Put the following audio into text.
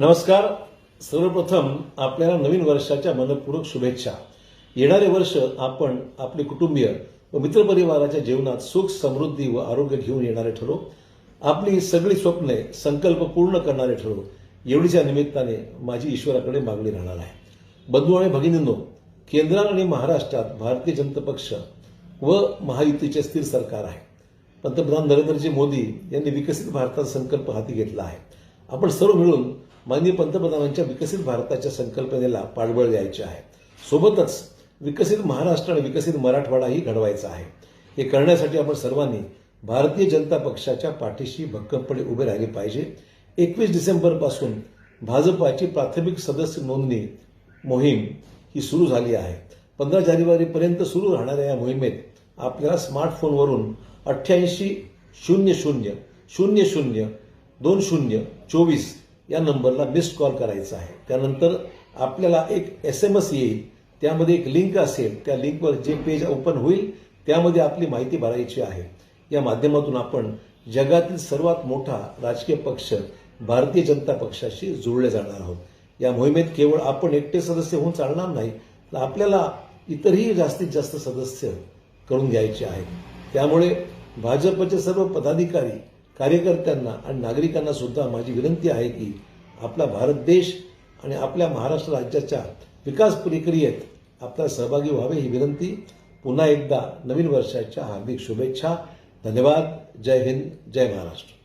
नमस्कार. सर्वप्रथम आपल्याला नवीन वर्षाच्या मनपूर्वक शुभेच्छा. येणारे वर्ष आपण आपले कुटुंबीय व मित्रपरिवाराच्या जीवनात सुख समृद्धी व आरोग्य घेऊन येणारे ठरो आपली सगळी स्वप्ने संकल्प पूर्ण करणारे ठरो एवढीच्या निमित्ताने माझी ईश्वराकडे मागणी राहणार आहे. बंधू आणि भगिनींनो केंद्रात आणि महाराष्ट्रात भारतीय जनता पक्ष व महायुतीचे स्थिर सरकार आहे. पंतप्रधान नरेंद्रजी मोदी यांनी विकसित भारताचा संकल्प हाती घेतला आहे. आपण सर्व मिळून माननीय पंतप्रधानांच्या विकसित भारताच्या संकल्पनेला पाठबळ द्यायचे आहे. सोबतच विकसित महाराष्ट्र आणि विकसित मराठवाडाही घडवायचा आहे. हे करण्यासाठी आपण सर्वांनी भारतीय जनता पक्षाच्या पाठीशी भक्कमपणे उभे राहिले पाहिजे. एकवीस डिसेंबरपासून भाजपाची प्राथमिक सदस्य नोंदणी मोहीम ही सुरू झाली आहे. पंधरा जानेवारीपर्यंत सुरू राहणाऱ्या या मोहिमेत आपल्याला स्मार्टफोनवरून अठ्ठ्याऐंशी शून्य शून्य शून्य शून्य दोन शून्य चोवीस या नंबरला मिस्ड कॉल करायचा आहे. त्यानंतर आपल्याला एक एस एम एस येईल. त्यामध्ये एक लिंक असेल. त्या लिंकवर जे पेज ओपन होईल त्यामध्ये आपली माहिती भरायची आहे. या माध्यमातून आपण जगातील सर्वात मोठा राजकीय पक्ष भारतीय जनता पक्षाशी जुळले जाणार आहोत. या मोहिमेत केवळ आपण एकटे सदस्य होऊन चालणार नाही तर आपल्याला इतरही जास्तीत जास्त सदस्य करून घ्यायचे आहेत. त्यामुळे भाजपचे सर्व पदाधिकारी कार्यकर्त्यांना आणि नागरिकांना सुद्धा माझी विनंती आहे की आपला भारत देश आणि आपल्या महाराष्ट्र राज्याच्या विकास प्रक्रियेत आपला सहभागी व्हावे ही विनंती. पुन्हा एकदा नवीन वर्षाच्या हार्दिक शुभेच्छा. धन्यवाद. जय हिंद. जय महाराष्ट्र.